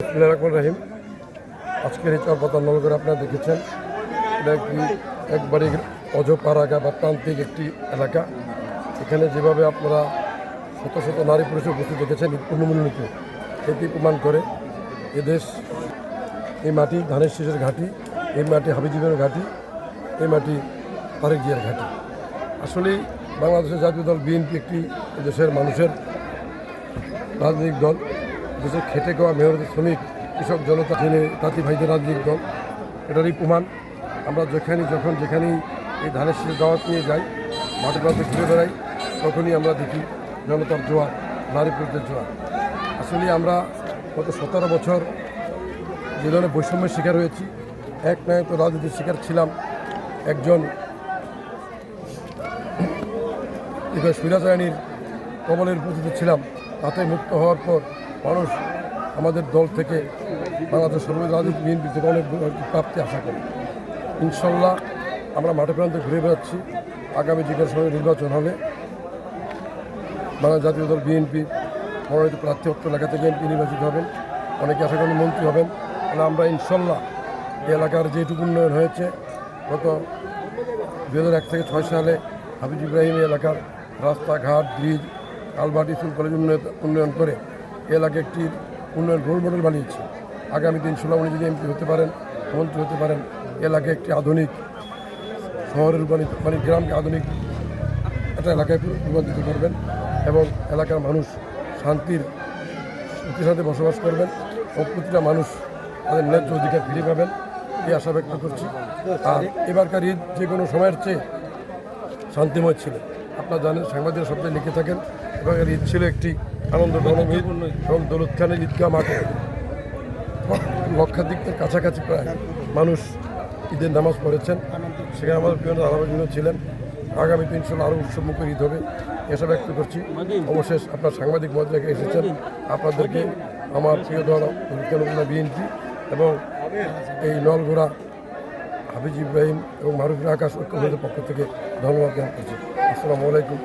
রহমানির আজকের এই চরপাতা নলগড় আপনারা দেখেছেন, এটা একটি একবারে অজপাড়াগা বা প্রান্তিক একটি এলাকা। এখানে যেভাবে আপনারা শত শত নারী পুরুষের উপস্থিত দেখেছেন পূর্ণমূল্যতে এটি প্রমাণ করে এদেশ এই মাটি ধানের শীষের ঘাঁটি, এই মাটি হাবিজীবের ঘাঁটি, এই মাটি তারেক জিয়ার ঘাঁটি। আসলেই বাংলাদেশের জাতীয় দল, বিএনপি একটি দেশের মানুষের রাজনৈতিক দল। দেশের খেটে খাওয়া মেহনতি শ্রমিক, কৃষক জনতা জেনে তাঁতি ভাইদের রাজনৈতিক দল, এটারই প্রমাণ। আমরা যেখানে যখন যেখানেই এই ধানের শীষের দাওয়াত নিয়ে যাই, মাঠে প্রান্তে ঘুরে বেড়াই, তখনই আমরা দেখি জনতার জোয়ার, নারী পুরুষদের জোয়ার। আসলে আমরা গত সতেরো বছর যে ধরনের বৈষম্যের শিকার হয়েছি, এক নয় তো রাজনীতির শিকার ছিলাম একজন এবার সুরাচায়নীর কবলের প্রতিতে ছিলাম। তাতে মুক্ত হওয়ার পর মানুষ আমাদের দল থেকে বাংলাদেশ সর্বদা রাজনীতি বিএনপি থেকে অনেক প্রাপ্তি আশা করে। ইনশাল্লাহ আমরা মাঠে প্রান্তে ঘুরে বেড়াচ্ছি। আগামী জিজ্ঞাসা সময় নির্বাচন হবে। বাংলা জাতীয় দল বিএনপি, মনোনীত প্রার্থী অত্র এলাকা থেকে এমপি নির্বাচিত হবেন। অনেকে আশা করেন মন্ত্রী হবেন। তাহলে আমরা ইনশাল্লাহ এই এলাকার যেটুকু উন্নয়ন হয়েছে, গত দু এক থেকে ছয় সালে হাফিজ ইব্রাহিম এলাকার রাস্তাঘাট, ব্রিজ কালভার্ট স্কুল কলেজ উন্নয়ন উন্নয়ন করে এই এলাকা একটি উন্নয়ন রোল মডেল বানিয়েছে। আগামী দিন উনি যদি এমপি হতে পারেন, মন্ত্রী হতে পারেন এলাকায় একটি আধুনিক শহরের মানে গ্রামকে আধুনিক একটা এলাকায় রূপান্তরিত করবেন এবং এলাকার মানুষ শান্তির সুখের সাথে বসবাস করবেন ও প্রতিটা মানুষ তাদের ন্যায্য অধিকার ফিরে পাবেন, এই আশা ব্যক্ত করছি। আর এবারকার ঈদ যে কোনো সময়ের চেয়ে শান্তিময় ছিল। আপনারা জানেন সাংবাদিক সবটাই লিখে থাকেন এবং এর ঈদ ছিল একটি আনন্দ ঈদ। এবং দৌলত খানের ঈদগাহ মাঠে লক্ষাধিকের কাছাকাছি প্রায় মানুষ ঈদের নামাজ পড়েছেন। সেখানে আমাদের প্রিয় আলামিনও ছিলেন। আগামী তিন সাল আরও উৎসবমুখী ঈদ হবে এসব ব্যক্ত করছি। অবশেষ আপনার সাংবাদিক মর্যাদাকে এসেছেন আপনাদেরকে আমার প্রিয় দল বিএনপি এবং এই নলগোড়া হাফিজ ইব্রাহিম এবং মারুফুল আকাশ ঐক্যবদ্ধের পক্ষ থেকে ধন্যবাদ জ্ঞান করছি। আসসালামু আলাইকুম